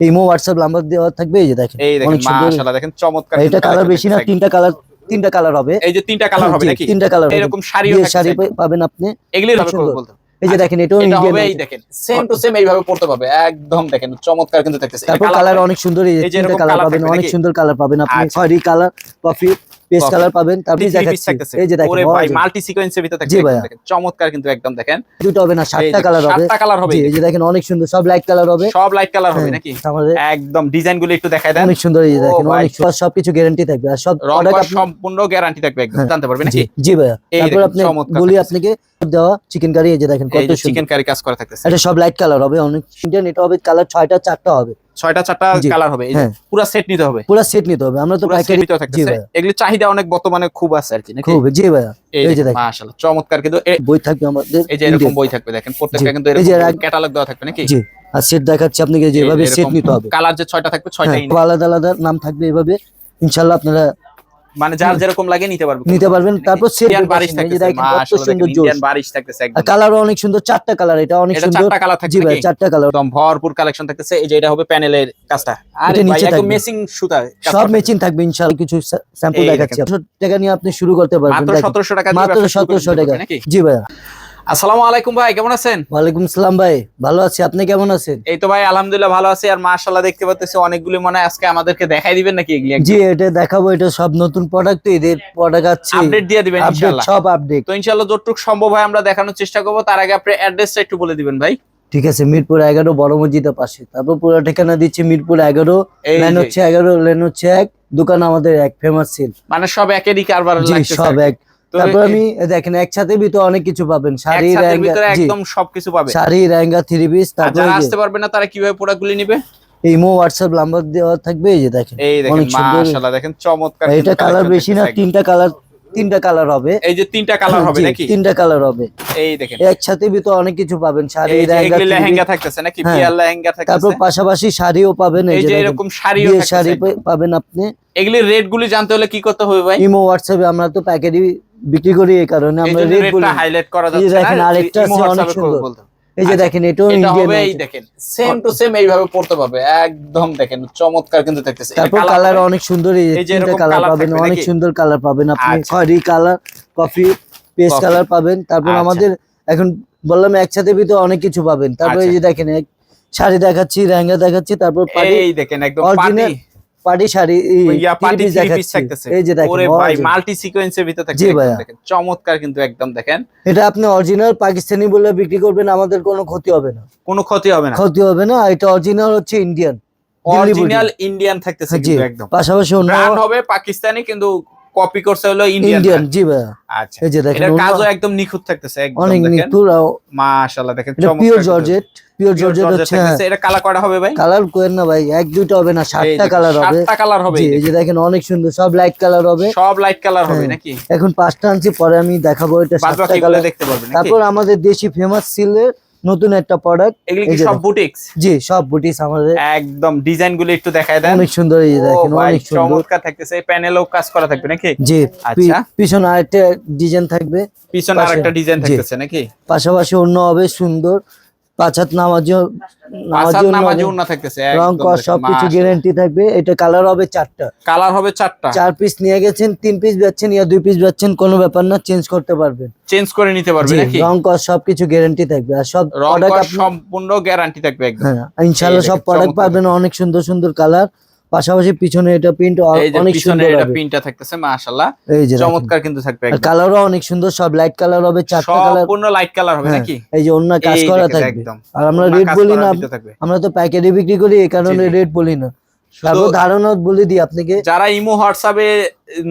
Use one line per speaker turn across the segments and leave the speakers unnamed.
Imo WhatsApp number দেওয়া থাকবে এই যে দেখেন
এই দেখেন মাশাআল্লাহ দেখেন চমৎকার
এটা কালার বেশি না তিনটা কালার তিনটা কালার হবে।
এই যে তিনটা কালার হবে নাকি?
তিনটা কালার
এরকম শাড়িও
বিয়ের শাড়ি পাবেন আপনি।
এগুলি হবে। বলতে।
এই যে দেখেন এটাও
এটা হবে এই দেখেন সেম টু সেম এইভাবে পড়তে পারবে একদম দেখেন চমৎকার কিন্তু দেখতেছে।
তারপর কালার অনেক সুন্দর এই যে
এই
তিনটা কালার পাবেন অনেক সুন্দর কালার পাবেন আপনি।
আচ্ছা।
খয়েরি কালার কফি
Coffee।
কালার পাবেন তারপরে দেখাচ্ছি। এই যে দেখেন
ওরে ভাই মাল্টি সিকোয়েন্সের ভিতরে
ভাইয়া।
দেখেন চমৎকার কিন্তু একদম দেখেন।
দুটো হবে না সাতটা কালার হবে।
সাতটা কালার হবে।
এই যে দেখেন অনেক সুন্দর সব লাইট কালার হবে।
সব লাইট কালার হবে
হ্যাঁ,
নাকি? একদম ডিজাইনগুলো একটু দেখায় দেন।
অনেক সুন্দর এই যে দেখেন অনেক সুন্দর সবকিছু গ্যারান্টি থাকবে। আর সব
রং
প্রোডাক্ট
সম্পূর্ণ গ্যারান্টি থাকবে একদম।
হ্যাঁ,
জানতে
পারবেন
নাকি?
জি
এই
তারপর আপনি বলি আপনাকে দেওয়া চিকেন কারি এই যে দেখেন কত সুন্দর।
চিকেন কারি কাজ করা থাকতেছে।
এটা সব লাইট কালার হবে অনেক ইন্ডিয়ান এটা হবে কালার ছয়টা চারটা হবে।
ছয়টা চারটা কালার হবে।
হ্যাঁ।
পুরো সেট নিতে হবে।
পুরো সেট নিতে হবে। আমরা তো পাইকারি
নিতে থাকতেছে। এগুলি চাহিদা অনেক বর্তমানে খুব আছে আর কি নাকি?
খুব জি ভাইয়া।
এই
যে দেখেন।
মাশাআল্লাহ চমৎকার। কিন্তু
বই থাকবে আমাদের
এই যে এরকম বই থাকবে দেখেন প্রত্যেকটা কিন্তু এরকম ক্যাটালগ দেওয়া থাকবে নাকি?
জি। আর সেট দেখাচ্ছি আপনাকে যেভাবে সেট নিতে হবে।
কালার যে ছয়টা থাকবে ছয়টাই
হ্যাঁ, আলাদা আলাদা নাম থাকবে এভাবে। ইনশাল্লাহ আপনারা
মানে যার যেরকম লাগে নিতে পারবেন
নিতে পারবেন। তারপর সেট
বারিশ থাকতেছে
কত সুন্দর
ইন্ডিয়ান বারিশ থাকতেছে একদম।
কালারও অনেক সুন্দর চারটা কালার এটা অনেক সুন্দর।
চারটা কালার
জি ভাই চারটা কালার
একদম ভরপুর কালেকশন থাকতেছে এই যে এটা হবে প্যানেলের কাজটা। আর
এই
ভাই
নিচে
একদম। মেসিং সুতা
সব মেচিং থাকবে ইনশাআল্লাহ কিছু স্যাম্পল দেখাচ্ছি। 1700 টাকা নিয়ে আপনি শুরু করতে পারবেন
মাত্র 1700 টাকা
মাত্র
ব্যবসা শুরু করে
1700 টাকা জি ভাইয়া
আসসালামু আলাইকুম ভাই কেমন আছেন?
ওয়ালাইকুম সালাম ভাই ভালো আছি আপনি কেমন আছেন?
এই তো ভাই আলহামদুলিল্লাহ ভালো আছি। আর মাশাআল্লাহ দেখতে পাচ্ছি অনেকগুলি মনে আজকে আমাদেরকে দেখাই দিবেন নাকি এগুলি
জি এটা দেখাবো এটা সব নতুন প্রোডাক্ট তো এদের প্রোডাক্ট আছে।
আপডেট দিয়ে দিবেন ইনশাআল্লাহ।
সব আপডেট
তো ইনশাআল্লাহ যতটুক সম্ভব হয় আমরা দেখানোর চেষ্টা করব। তার আগে আপনি অ্যাড্রেসটা একটু বলে দিবেন ভাই।
ঠিক আছে মিরপুর এগারো বড় মসজিদের পাশে। তারপর পুরো ঠিকানা দিচ্ছি মিরপুর এগারো
যে,
হচ্ছে এগারো লাইন হচ্ছে এক। দোকান আমাদের এক ফেমাস সেল
মানে সব একেরই কারবার
জি
লাগতেছে।
সব এক। তারপর আমি দেখেন একসাথে ভিতরে অনেক কিছু পাবেন। শাড়ি
ভিতরে একদম সবকিছু পাবে
শাড়ি রেঙ্গা থ্রি পিস তারপর
আসতে পারবে না তারা কীভাবে প্রোডাক্টগুলি নিবে?
ইমো হোয়াটসঅ্যাপ নাম্বার দেওয়া থাকবে এই যে দেখেন
এই দেখেন মাশাআল্লাহ দেখেন চমৎকার
এটা কালার বেশি না তিনটা কালার তিনটা কালার হবে।
এই যে তিনটা কালার হবে নাকি?
তিনটা কালার হবে।
এই দেখেন।
একসাথে ভিতরে অনেক কিছু পাবেন শাড়ি
এই যে
রেঙ্গা
এগুলি
three
লেহেঙ্গা থাকতেছে নাকি?
হ্যাঁ।
বিয়ার লেহেঙ্গা
তারপর পাশাপাশি শাড়িও পাবেন
এই যে এরকম শাড়িও
শাড়ি পাবেন আপনি।
এগুলির রেট গুলি জানতে হলে কি করতে হবে ভাই?
ইমো হোয়াটসঅ্যাপে আমরা তো প্যাকেটই বিক্রি করি এই কারণে আমরা রেট বলি
হাইলাইট করা যাচ্ছে
দেখেন আরেকটা আছে অনেক সুন্দর। এই যে দেখেন এটাও
এটা
ইন্ডিয়ান
এই দেখেন সেম টু সেম এইভাবে পড়তে পারবে একদম দেখেন চমৎকার কিন্তু দেখতেছে।
তারপর কালার অনেক সুন্দর এই
যে
কালার পাবেন অনেক সুন্দর কালার পাবেন। আপনি। খয়েরি কালার কফি পেস্ট কালার পাবেন। তারপর
আচ্ছা।
আমাদের এখন বললাম একসাথে ভিতরে অনেক কিছু পাবেন। তারপর এই
আচ্ছা।
যে দেখেন এক শাড়ি দেখাচ্ছি লেহেঙ্গা দেখাচ্ছি তারপর পাড়ি
এই দেখেন একদম পার্টি
পাড়ি শাড়ি এই
পার্টি
piece
পিস থাকতেছে।
এই যে দেখেন
ওরে ভাই মাল্টি সিকোয়েন্সের ভিতরে
ভাইয়া।
দেখেন চমৎকার কিন্তু একদম দেখেন।
এটা আপনি অরিজিনাল পাকিস্তানি বলে বিক্রি করবেন আমাদের কোনো ক্ষতি হবে না।
কোনো ক্ষতি হবে না।
ক্ষতি হবে না এটা অরিজিনাল হচ্ছে ইন্ডিয়ান
অরিজিনাল ইন্ডিয়ান থাকতেছে কিন্তু একদম।
পাশাপাশি অন্য
হবে পাকিস্তানি কিন্তু কপি করছে হলো ইন্ডিয়ান
জি
আচ্ছা।
এই যে দেখেন
কাজও একদম নিখুঁত থাকতেছে একদম
অনেক
দেখেন। মাশাআল্লাহ দেখেন
পিওর জর্জেট পিওর জর্জেট হচ্ছে হ্যাঁ।
এটা কালার করা হবে ভাই?
কালার কোয়েন না ভাই এক দুইটা হবে না সাতটা কালার হবে।
সাতটা কালার হবে।
এই যে দেখেন অনেক সুন্দর সব লাইট কালার হবে।
সব লাইট কালার হবে
হ্যাঁ।
নাকি?
এখন পাঁচটা আনছি পরে আমি দেখাবো এটা
বাদ
সাতটা
বাকি
কালার
দেখতে পারবেন
তারপর আমাদের দেশি ফেমাস সিলের নতুন একটা প্রোডাক্ট
এগুলি কি সব। বুটিক্স
জি সব বুটিস আমাদের।
একদম ডিজাইনগুলো একটু দেখায় দেন।
অনেক সুন্দর এই দেখেন অনেক সুন্দর।
চমৎকার থাকতেছে। এই প্যানেলও কাজ করা থাকবে নাকি?
জি
আচ্ছা।
পিছনে আরেকটা ডিজাইন থাকবে।
পিছনে আরেকটা ডিজাইন থাকতেছে নাকি?
পাশাপাশি অন্য হবে সুন্দর পাঁচ হাত নামাজিও
পাঁচাত নামাজি থাকতেছে
রং কর সবকিছু গ্যারান্টি থাকবে। এটা কালার হবে চারটা।
কালার হবে চারটা।
চার পিস নিয়ে গেছেন তিন পিস যাচ্ছেন ইয়া দুই পিস যাচ্ছেন কোনো ব্যাপার না চেঞ্জ করতে পারবেন।
চেঞ্জ করে নিতে পারবে
জি,
নাকি?
রং কস সবকিছু গ্যারান্টি থাকবে। আর সব প্রোডাক্ট
সম্পূর্ণ গ্যারান্টি থাকবে একদম।
হ্যাঁ ইনশাআল্লাহ সব প্রোডাক্ট পাবেন অনেক সুন্দর সুন্দর কালার পাশাপাশি পিছনে এটা প্রিন্ট অনেক সুন্দর
এটা পিনটা থাকতেছে মাশাআল্লাহ।
এই যে
চমৎকার কিন্তু থাকবে
কালারও অনেক সুন্দর সব লাইট কালার হবে চারটা কালার
সম্পূর্ণ লাইট কালার হবে নাকি?
এই যে অন্য কাজ করা থাকবে।
একদম।
আর আমরা
কাজ
বলি না আমরা তো প্যাকেটে বিক্রি করি এই কারণে
জি।
বলি না।
শুধু
তারপর ধারণা বলে দিই আপনাকে।
যারা ইমো হোয়াটসঅ্যাপে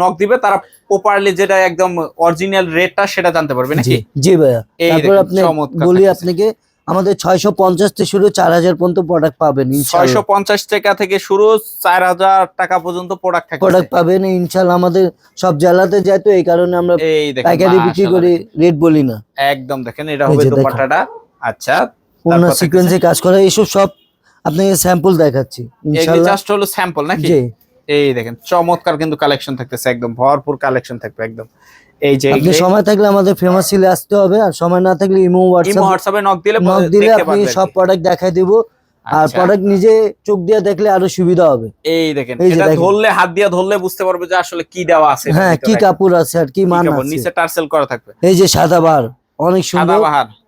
নক দিবে তারা প্রপারলি যেটা একদম অরিজিনাল রেটটা সেটা জানতে পারবে
জি
নাকি?
জি ভাইয়া। তারপর আপনি বলি আপনাকে আমাদের ছয়শো পঞ্চাশ থেকে শুরু চার হাজার পর্যন্ত প্রোডাক্ট পাবেন
ছয়শো পঞ্চাশ টাকা থেকে শুরু চার হাজার টাকা পর্যন্ত প্রোডাক্ট
প্রোডাক্ট পাবেন ইনশাল্লাহ আমাদের সব জেলাতে যায় তো এই কারণে আমরা পাইকারি বিক্রি করি রেট বলি না।
একদম দেখেন এটা হবে দোপাট্টাটা। আচ্ছা
অন্য সিকোয়েন্সে কাজ করা এইসব সব আপনাকে স্যাম্পল দেখাচ্ছি
জাস্ট হলো স্যাম্পল নাকি? এই দেখেন চমৎকার কিন্তু কালেকশন থাকতেছে একদম ভরপুর কালেকশন থাকবে একদম। এই যে
আপনি সময় থাকলে আমাদের ফেমাস সিলে আসতে হবে আর সময় না থাকলে ইমো
ইমো
হোয়াটসঅ্যাপ
হোয়াটসঅ্যাপে নক দিলে
নক দিলে আপনি সব প্রোডাক্ট দেখাই দিব আর
আচ্ছা।
প্রোডাক্ট নিজে চোখ দিয়ে দেখলে আরও সুবিধা হবে।
এই দেখেন এটা ধরলে হাত দিয়ে ধরলে বুঝতে পারবে যে আসলে কি দেওয়া আছে
হ্যাঁ কি কাপড় আছে আর কি মান আছে।
নিচে টার্সেল করা থাকবে।
এই যে সাদা বার অনেক সুন্দর।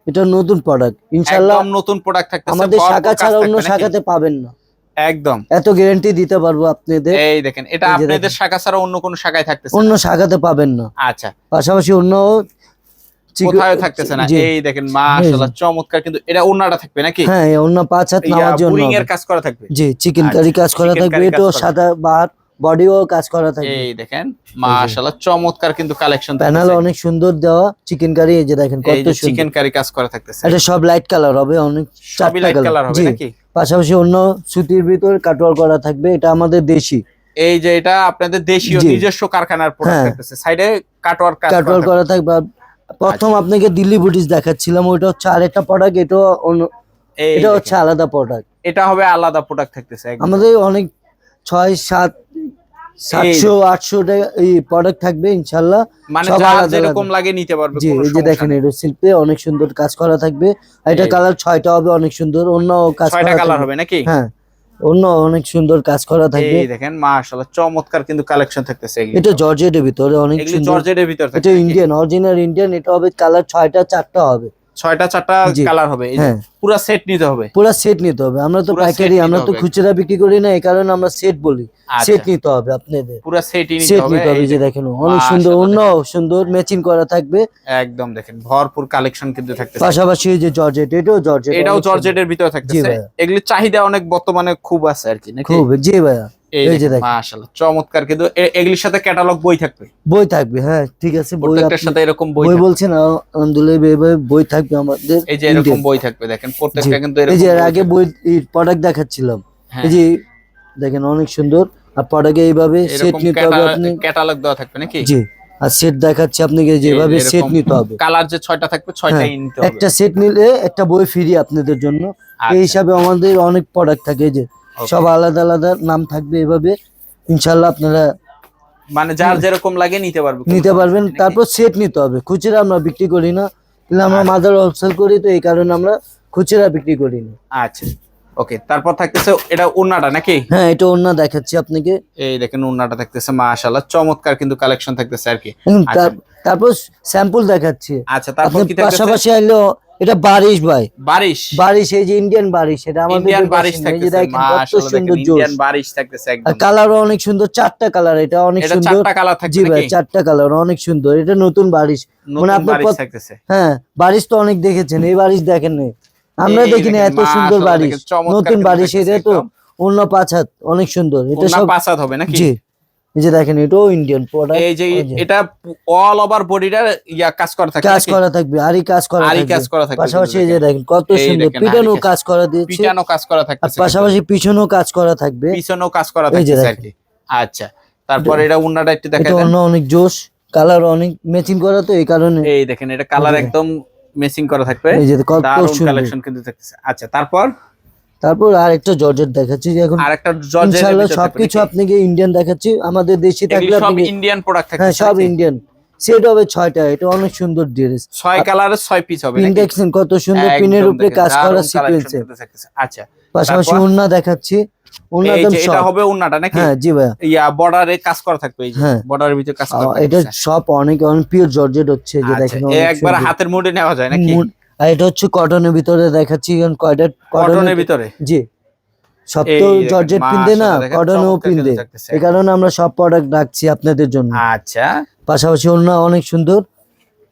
এটা নতুন প্রোডাক্ট ইনশাল্লাহ
নতুন প্রোডাক্ট থাকতেছে
আমাদের শাখা ছাড়া অন্য শাখাতে পাবেন না।
একদম।
এত গ্যারান্টি দিতে পারব আপনাদের।
এই দেখেন এটা আপনাদের শাখা ছাড়া অন্য কোন শাখায় থাকতেছে
অন্য শাখাতে পাবেন না।
আচ্ছা।
পাশাপাশি অন্য চিকু-
কোথাও থাকতেছে না। এই দেখেন মাশাআল্লাহ চমৎকার। কিন্তু এটা ওন্নাটা থাকবে নাকি?
হ্যাঁ এই পাঁচ হাত নামার জন্য
বুরিং এর কাজ করা থাকবে।
জি চিকেন
আচ্ছা,
কারি কাজ করা থাকবে।
করা
সাদা বডিও কাজ করা থাকবে।
এই দেখেন মাশাআল্লাহ চমৎকার কিন্তু কালেকশন
প্যানেল অনেক সুন্দর দেওয়া চিকেন কারি এই যে দেখেন কত সুন্দর।
চিকেন কারি কাজ করা থাকতেছে।
এটা সব লাইট কালার হবে অনেক
সবই লাইট কালার হবে নাকি?
পাশাপাশি অন্য সুতির ভিতর কাটোয়াল করা থাকবে এটা আমাদের দেশি।
এই যে এটা আপনাদের দেশীয় নিজস্ব কারখানার প্রোডাক্ট
হ্যাঁ।
থাকতেছে। সাইডে কাটোয়ার কাটোয়াল করা থাকবে।
প্রথম
আচ্ছা।
আপনাকে দিল্লি বুটিস দেখাচ্ছিলাম ওইটা হচ্ছে আরেকটা প্রোডাক্ট এটা অন্য
এই
এটা হচ্ছে আলাদা প্রোডাক্ট
এটা হবে আলাদা প্রোডাক্ট থাকতেছে
আমাদের অনেক ছয় সাত সাতশো আটশো টাকা এই প্রোডাক্ট থাকবে ইনশাল্লাহ।
মানে যেরকম লাগে নিতে পারবে
জি এই যে দেখেন এটা শিল্পে অনেক সুন্দর কাজ করা থাকবে। আর এটা কালার ছয়টা হবে অনেক সুন্দর। অন্য কাজ
ছয়টা
করা
কালার হবে নাকি?
হ্যাঁ অন্য অনেক সুন্দর কাজ করা থাকবে।
এই দেখেন মাশাআল্লাহ চমৎকার কিন্তু কালেকশন থাকতেছে
এটা জর্জেটের ভিতরে অনেক সুন্দর।
জর্জেটের ভিতর
এটা ইন্ডিয়ান অরিজিনাল ইন্ডিয়ান এটা হবে কালার ছয়টা চারটা হবে।
ছয়টা চারটা কালার হবে।
হ্যাঁ।
পুরো সেট নিতে হবে।
পুরো সেট নিতে হবে। আমরা তো পাইকারি আমরা তো খুচরা বিক্রি করি না এই কারণে আমরা সেট বলি।
আচ্ছা।
সেট নিতে হবে আপনাদের।
পুরো সেটই নিতে
সেট নিতে হবে যে দেখেন অনেক সুন্দর অন্য সুন্দর ম্যাচিং করা থাকবে।
একদম দেখেন ভরপুর কালেকশন কিন্তু থাকতেছে।
পাশাপাশি যে জর্জেট এটাও জর্জেট
এটাও জর্জেটের ভিতরে থাকতেছে। এগুলির চাহিদা অনেক বর্তমানে খুব আছে আর কি নাকি?
খুব জি ভাইয়া।
এই
এই যে
যে মাশাআল্লাহ চমৎকার। কিন্তু এগুলির সাথে ক্যাটালগ বই থাকবে?
বই থাকবে হ্যাঁ ঠিক আছে বই
প্রত্যেকটার সাথে এরকম বই
বই বলছেন আলহামদুলিল্লাহ বই থাকবে আমাদের
এই যে এরকম বই থাকবে দেখেন প্রত্যেকটা
জি।
কিন্তু
এই যে আগে বই প্রোডাক্ট দেখাচ্ছিলাম।
হ্যাঁ,
এই যে দেখেন অনেক সুন্দর। আর প্রোডাক্টে এইভাবে সেট নিতে হবে আপনি।
ক্যাটালগ দেওয়া থাকবে নাকি?
জি। আর সেট দেখাচ্ছি আপনাকে যেভাবে সেট নিতে হবে।
কালার যে ছয়টা থাকবে ছয়টাই
হ্যাঁ,
নিতে হবে।
একটা সেট নিলে একটা বই ফ্রি আপনাদের জন্য।
আচ্ছা,
এই হিসাবে আমাদের অনেক প্রোডাক্ট থাকে এই যে। সব আলাদা আলাদা নাম থাকবে এভাবে। ইনশাল্লাহ আপনারা
মানে যার যেরকম লাগে নিতে পারবে। কোনো
নিতে পারবেন। তারপর সেট নিতে হবে। খুচরা আমরা বিক্রি করি না। কিন্তু আমরা
আচ্ছা।
মাদার হোলসেল করি তো এই কারণে আমরা খুচরা বিক্রি করি না।
আচ্ছা। ওকে তারপর থাকতেছে এটা ওন্নাটা নাকি?
হ্যাঁ এটা অন্য দেখাচ্ছি আপনাকে।
এই দেখেন ওন্নাটা থাকতেছে মাশাআল্লাহ। চমৎকার কিন্তু কালেকশন থাকতেছে আর কি। আচ্ছা।
তার- তারপর স্যাম্পল দেখাচ্ছি।
আচ্ছা তারপর কি থাকতেছে?
পাশাপাশি আইলো এটা বারিশ ভাই।
বারিশ?
বারিশ এই যে ইন্ডিয়ান বারিশ এটা আমাদের
ইন্ডিয়ান বারিশ থাকতেছে
দেখেন কত সুন্দর
ইন্ডিয়ান বারিশ থাকতেছে
আর
একদম।
কালারও অনেক সুন্দর চারটা কালার এটা অনেক
এটা
সুন্দর।
চারটা কালার
জি ভাই চারটা কালার অনেক সুন্দর এটা নতুন বারিশ।
মানে
আপনার
বারিশ
কত-
থাকতেছে।
হ্যাঁ বারিশ তো অনেক দেখেছেন এই বারিশ দেখেন নাই আমরা
দেখেন,
এত সুন্দর বারিশ। নতুন বারিশ এটা তো অন্য পাঁচ হাত অনেক সুন্দর এটা সব
পাঁচ হাত হবে নাকি?
জি। এই যে দেখেন এটাও ইন্ডিয়ান প্রোডাক্ট
এই যে এটা অল ওভার বডিটার ইয়া কাজ করা থাকে
কাজ করা থাকবে আরই কাজ করা
আরই কাজ করা থাকবে।
পাশাপাশি এই যে দেখেন। কত সুন্দর পিটানো
কাজ-
করা দিয়েছে।
পিটানো কাজ করা
আর পাশাপাশি পিছনেও কাজ করা থাকবে।
পিছনেও কাজ করা আর কি। আচ্ছা তারপর এটা উন্নাটা একটু দেখা দেন।
অন্য অনেক জোশ কালার অনেক ম্যাচিং করা তো এই কারণে।
এই দেখেন এটা কালার একদম মেসিং করা থাকবে।
এই যে কত সুন্দর।
কালেকশন কিন্তু থাকতেছে। আচ্ছা তারপর?
তারপর আর একটা জর্জেট দেখাচ্ছি যে এখন
আরেকটা জর্জের
ইনশাআল্লাহ সবকিছু আপনাকে ইন্ডিয়ান দেখাচ্ছি। আমাদের দেশি থাকলে
সব ইন্ডিয়ান প্রোডাক্ট
হ্যাঁ সব ইন্ডিয়ান সেট হবে ছয়টা এটা অনেক সুন্দর ড্রেস
ছয় কালারের ছয় পিস হবে
পিন দেখছেন কত সুন্দর পিনের উপরে কাজ করা সিকোয়েন্সে।
আচ্ছা
পাশাপাশি? ওন্না দেখাচ্ছি।
এটা হবে উন্নাটা নাকি?
হ্যাঁ জি ভাইয়া।
ইয়া বর্ডারে কাজ করা থাকবে এই যে
হ্যাঁ।
বর্ডারের ভিতরে কাজ করা
এটা সব অনেক অনেক পিওর জর্জেট হচ্ছে যে
আচ্ছা,
দেখেন
একবার হাতের মুঠে নেওয়া যায় নাকি?
আর এটা হচ্ছে কটনের ভিতরে দেখাচ্ছি কয়টা
কটনের ভিতরে?
জি। সব তো জর্জেট পিনতে না কটনও পিনতে এই কারণে আমরা সব প্রোডাক্ট রাখছি আপনাদের জন্য।
আচ্ছা।
পাশাপাশি অন্য অনেক সুন্দর।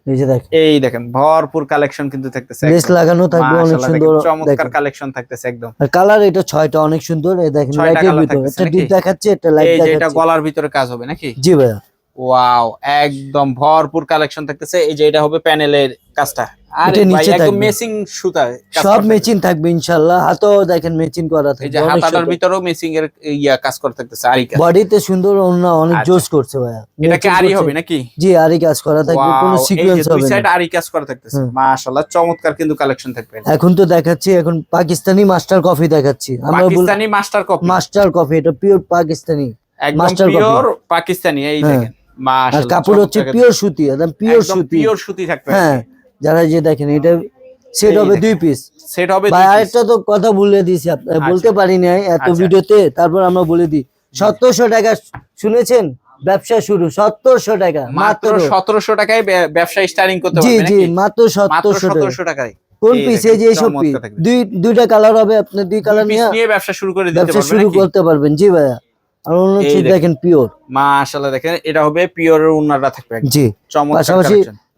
এই যে দেখেন।
এই দেখেন ভরপুর কালেকশন কিন্তু থাকতেছে
লেস লাগানো থাকবে অনেক সুন্দর
চমৎকার কালেকশন থাকতেছে একদম।
আর কালার এটা ছয়টা অনেক সুন্দর। এই দেখেন লাইটের ভিতর। একটা ডিপ? দেখাচ্ছে একটা লাইট
এই যে এটা গলার ভিতরে কাজ হবে নাকি?
জি ভাইয়া।
ওয়াও একদম ভরপুর কালেকশন থাকতেছে। এই যে এটা হবে প্যানেলের কাজটা।
এটা নিচে থাকবে।
মেসিং সুতা
সব থাকবে হাতেও দেখেন মেচিন করা
থাকবে। এই যে হাতাটার ভিতরেও মেসিং এর ইয়া কাজ করা থাকতেছে আরি কাজ।
বডিতে সুন্দর অনেক
আচ্ছা।
জোস করছে ভাইয়া।
এটা কি আরি হবে নাকি?
জি আরি কাজ করা থাকবে কোনো সিকোয়েন্স
যে দুই সাইড আরি কাজ করা থাকতেছে। মাশাআল্লাহ চমৎকার কিন্তু কালেকশন থাকবে
এখন তো দেখাচ্ছি এখন পাকিস্তানি মাস্টার কফি দেখাচ্ছি। আমরা
Pakistani master copy
master coffee এটা পিওর পাকিস্তানি।
একদম পিওর পাকিস্তানি এই
হ্যাঁ।
দেখেন। মাশাআল্লাহ
কাপড় হচ্ছে পিওর সুতি একদম পিওর সুতি।
পিওর সুতি থাকবে।
হ্যাঁ। যারা যে দেখেন এটা সেট হবে দুই পিস
সেট হবে
ভাই আরেকটা তো কথা বলে দিয়েছি আপ- বলতে পারি নাই এত
আচ্ছা।
ভিডিওতে তারপর আমরা বলে দিই। সত্তরশো টাকা শুনেছেন? ব্যবসা শুরু সত্তরশো টাকা
মাত্র সতেরোশো টাকায় ব্যবসা স্টার্টিং করতে
জি জি মাত্র
সতেরোশো টাকায়।
কোন পিস এই যে এইসব পিস দুই দুইটা কালার হবে আপনি দুই কালার নিয়ে
নিয়ে ব্যবসা শুরু করে দিতে
ব্যবসা শুরু করতে পারবেন। জি ভাইয়া। আর অন্য
দেখেন।
পিওর
মাশাআল্লাহ দেখেন এটা হবে পিওরের উন্নাটা থাকবে
জি
চমৎকার।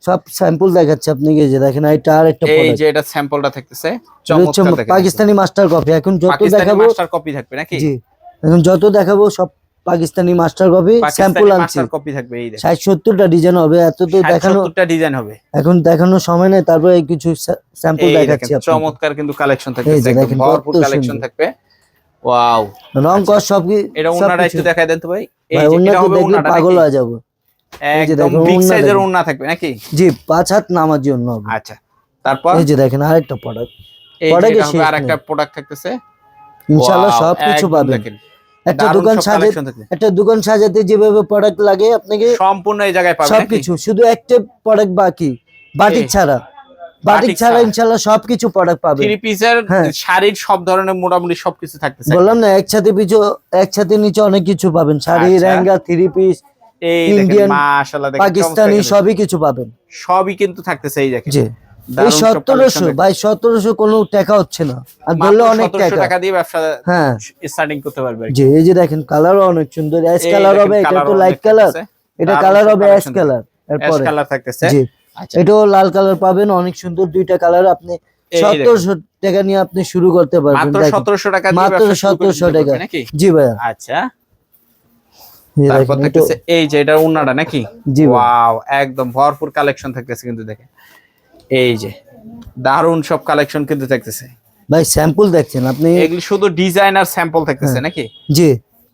সব স্যাম্পল দেখাচ্ছে আপনি এই যে দেখেন এটা আর একটা
এই যে এটা স্যাম্পলটা থাকতেছে চমৎকার
পাকিস্তানি মাস্টার কপি এখন যত
পাকিস্তানি
দেখাবো
মাস্টার কপি থাকবে নাকি?
জি। এখন যত দেখাবো সব Pakistani master copy sample
Pakistani
আনছি।
মাস্টার কপি থাকবে এই দেখেন।
ষাট সত্তরটা ডিজাইন হবে এত তো দেখানো
সত্তরটা ডিজাইন হবে।
এখন দেখানোর সময় নেই তারপরে কিছু স্যাম্পল দেখাচ্ছি আপনাকে।
চমৎকার কিন্তু কালেকশন থাকবে একদম
দেখেন,
ভরপুর কালেকশন থাকবে। ওয়াও
রং কস সব কি
এটা ওনারা। একটু দেখাই দেন তো ভাই। এই যে এটা হবে ওনাটা
পাগল হয়ে যাব।
একদম
দেখেন,
বিগ সাইজের ওন্না থাকবে নাকি?
জি পাঁচ হাত নামার জন্য
আচ্ছা তারপর?
এই যে দেখেন আরেকটা প্রোডাক্ট
এই
product
যে
এর শেষ
আরেকটা প্রোডাক্ট থাকতেছে।
ইনশাআল্লাহ সব কিছু পাবেন। একটা দোকান সাজাতে একটা দোকান সাজাতে যেভাবে প্রোডাক্ট লাগে আপনাকে
সম্পূর্ণ এই জায়গায় পাবেন
সবকিছু শুধু একটা প্রোডাক্ট বাকি। বাটিক ছাড়া। বাটিক ছাড়া। ইনশাআল্লাহ সবকিছু প্রোডাক্ট পাবেন।
থ্রি পিসের
হ্যাঁ।
শাড়ির সব ধরনের মোটামুটি সবকিছু থাকতেছে।
বললাম না একসাথে পিছু একসাথে নিচে অনেক কিছু পাবেন। শাড়ি
আচ্ছা।
রেঙ্গা থ্রি পিস
এই দেখেন মাশাআল্লাহ দেখেন
পাকিস্তানি সবই কিছু পাবেন।
সবই কিন্তু থাকতেছে এই দেখেন।
জি। সতেরোশো ভাই সতেরোশো কোনো টাকা হচ্ছে না। আর ধরলে অনেক টাকা।
টাকা দিয়ে ব্যবসা
হ্যাঁ।
স্টার্টিং করতে পারবে
জি এই যে দেখেন কালারও অনেক সুন্দর। অ্যাশ কালার হবে এটা তো লাইট কালার এটা কালার হবে অ্যাশ কালার এরপরে।
কালার থাকতেছে।
জি।
আচ্ছা।
এটাও লাল কালার পাবেন অনেক সুন্দর দুইটা কালার আপনি সতেরোশো টাকা নিয়ে আপনি শুরু করতে পারবেন
মাত্র সতেরোশো টাকা
মাত্র
ব্যবসা শুরু করে
1700
দিতে পারবে
টাকা। জি ভাইয়া।
আচ্ছা। তারপর
দেখেন,
থাকতেছে এই যে এটা উন্নাটা নাকি? ওয়াও একদম ভরপুর কালেকশন থাকতেছে কিন্তু দেখেন। এই যে দারুণ সব কালেকশন কিন্তু থাকতেছে।
ভাই স্যাম্পল দেখছেন আপনি?
এগুলি শুধু ডিজাইন আর স্যাম্পল থাকতেছে
হ্যাঁ।
নাকি?
জি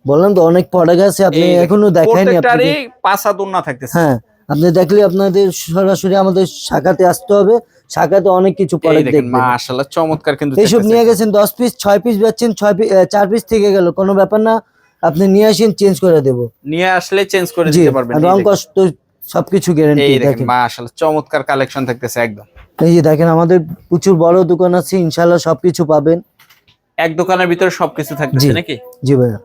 বললাম তো অনেক প্রোডাক্ট আছে আপনি এখনও
প্রত্যেকটারই
আপনি
পাঁচ উন্না থাকতেছে।
হ্যাঁ আপনি দেখলে আপনাদের সরাসরি আমাদের শাখাতে আসতে হবে। শাখাতে অনেক কিছু প্রোডাক্ট দেখবেন।
মাশাআল্লাহ চমৎকার কিন্তু
এইসব। নিয়ে গেছেন দশ পিস ছয় পিস বেচছেন ছয় পিস চার পিস থেকে গেল কোনো ব্যাপার না। আপনি নিয়ে আসেন চেঞ্জ করে দেব।
নিয়ে আসলে চেঞ্জ করে দিতে পারবেন।
রং। কষ্ট সবকিছু গ্যারান্টি
দেখেন মাশাআল্লাহ চমৎকার কালেকশন থাকতেছে একদম।
এই যে দেখেন আমাদের প্রচুর বড় দোকান আছে ইনশাআল্লাহ সবকিছু পাবেন।
এক দোকানের ভিতরে সবকিছু থাকতেছে নাকি?
জি ভাইয়া।